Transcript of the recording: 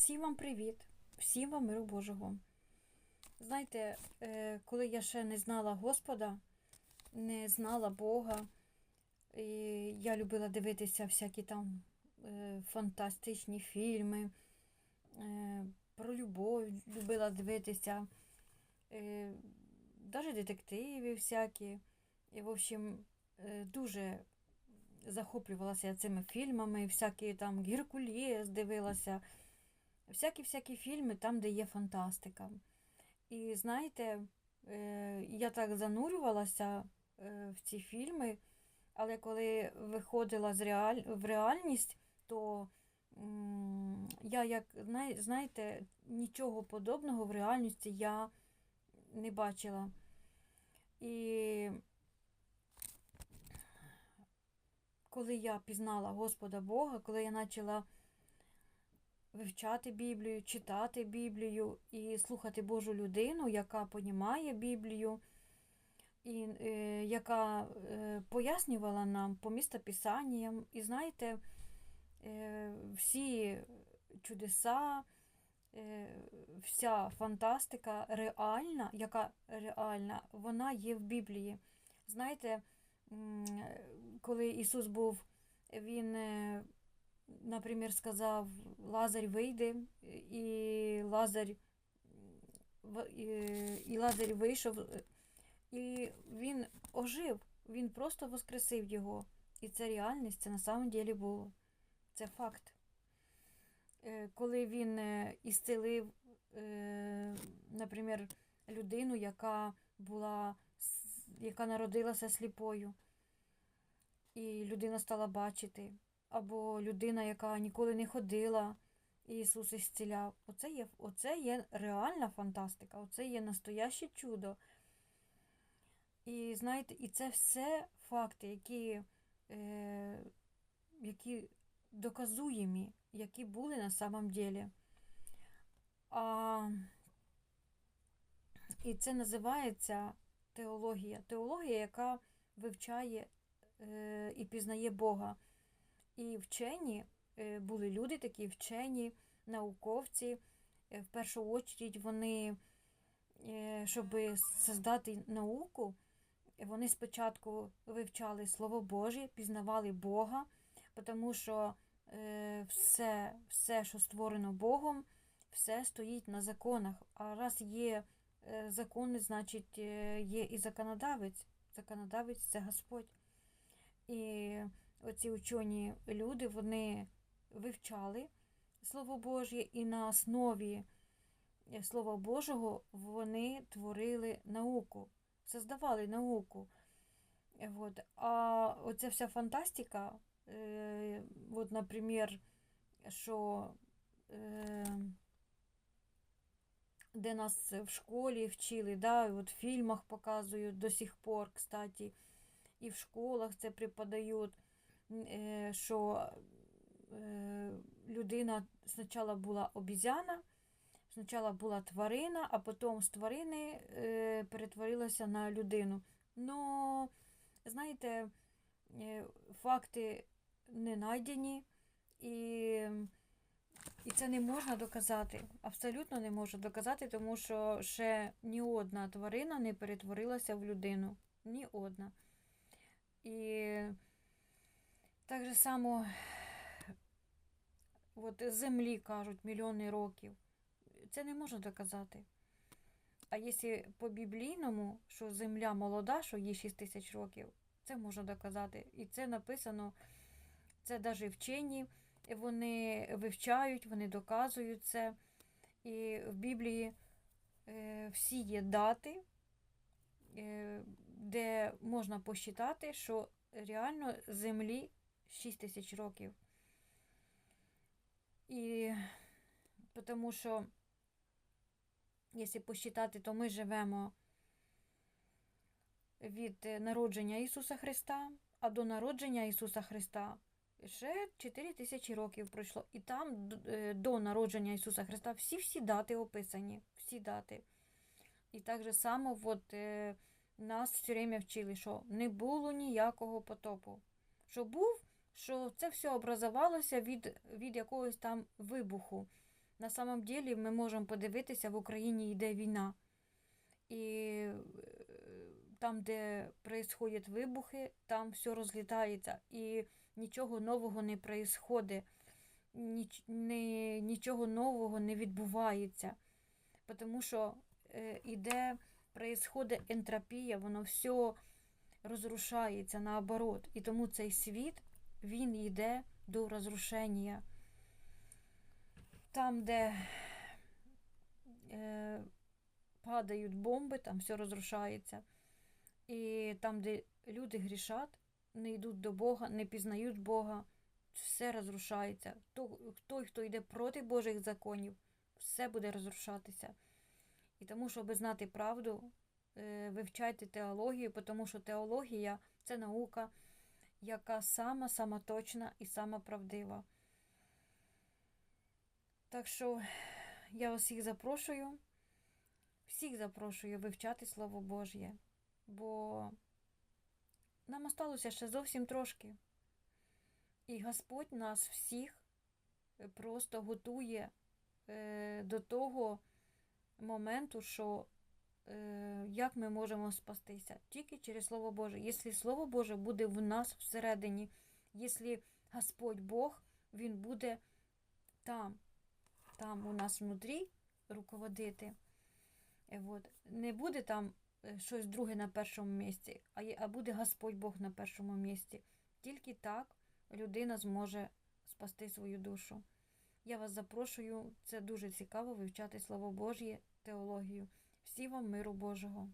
Всім вам привіт, всім вам миру Божого. Знаєте, е, коли я ще не знала Господа, не знала Бога, і я любила дивитися всякі там е, фантастичні фільми, е, про любов любила дивитися, навіть детективи всякі. І, в общем, дуже захоплювалася цими фільмами, всякі там Геркулес дивилася всякі-всякі фільми там, де є фантастика. І знаєте, е, я так занурювалася е, в ці фільми, але коли виходила з реаль... в реальність, то я, як знаєте, нічого подобного в реальності я не бачила. І коли я пізнала Господа Бога, коли я почала вивчати Біблію, читати Біблію і слухати Божу людину, яка понімає Біблію, і е, яка е, пояснювала нам по містописанням. І знаєте, е, всі чудеса, е, вся фантастика реальна, яка реальна, вона є в Біблії. Знаєте, коли Ісус був, Він. Наприклад, сказав, Лазарь вийде, і Лазар і Лазарь вийшов, і він ожив, він просто воскресив його. І це реальність, це на самом деле було. Це факт. Е, коли він е, ісцелив, е, наприклад, людину, яка була, яка народилася сліпою, і людина стала бачити або людина, яка ніколи не ходила, і Ісус ісціляв. Оце є оце є реальна фантастика, оце є настояще чудо. І знаєте, і це все факти, які е, які доказуємі, які були на самом деле. А, І це називається теологія. Теологія, яка вивчає е, і пізнає Бога. І вчені е, були люди такі вчені, науковці. Е, в першу очередь вони, е, щоб создати науку, вони спочатку вивчали Слово Боже, пізнавали Бога, тому що все, все, що створено Богом, все стоїть на законах. А раз є закони, значить є і законодавець. Законодавець це Господь. І оці учені люди вони вивчали Слово Боже, і на основі Слова Божого вони творили науку, создавали науку. От. А оця вся фантастика, е, от, наприклад, що е, де нас в школі вчили, да, от в фільмах показують до сих пор, кстати, і в школах це преподають. Е, що е, людина спочатку була обізяна, спочатку була тварина, а потім з тварини е, перетворилася на людину. Ну, знаєте, факти не знайдені, і і це не можна доказати. Абсолютно не можна доказати, тому що ще ні одна тварина не перетворилася в людину. Ні одна. І так же само от землі кажуть мільйони років. Це не можна доказати. А якщо по біблійному, що земля молода, що їй 6 тисяч років, це можна доказати. І це написано, це навіть вчені, вони вивчають, вони доказують це. І в Біблії е, всі є дати, е, де можна посчитати, що реально землі 6 тисяч років. І тому що, якщо посчитати, то ми живемо від народження Ісуса Христа, а до народження Ісуса Христа ще 4 тисячі років пройшло. І там е, до народження Ісуса Христа всі-всі дати описані, всі дати. І так же само от, е, нас все время вчили, що не було ніякого потопу. Що був що це все образувалося від від якогось там вибуху. На самом деле ми можемо подивитися, в Україні йде війна. І е, там, де происходять вибухи, там все розлітається. І нічого нового не происходить, ніч, не, нічого нового не відбувається. Тому що е, іде, происходить ентропія, воно все розрушається наоборот. І тому цей світ, він йде до розрушення. Там, де е, падають бомби, там все розрушається. І там, де люди грішать, не йдуть до Бога, не пізнають Бога, все розрушається. Той, хто йде проти Божих законів, все буде розрушатися. І тому, щоб знати правду, е, вивчайте теологію, тому що теологія це наука, яка сама, сама точна і сама правдива. Так що я вас запрошую, всіх запрошую вивчати Слово Божє, бо нам осталося ще зовсім трошки. І Господь нас всіх просто готує е, до того моменту, що як ми можемо спастися тільки через Слово Боже. Якщо Слово Боже буде в нас всередині, якщо Господь Бог, Він буде там, там у нас внутрі руководити. Е, от. Не буде там е, щось друге на першому місці, а буде Господь Бог на першому місці. Тільки так людина зможе спасти свою душу. Я вас запрошую, це дуже цікаво вивчати Слово Божє, теологію. Всі вам миру Божого.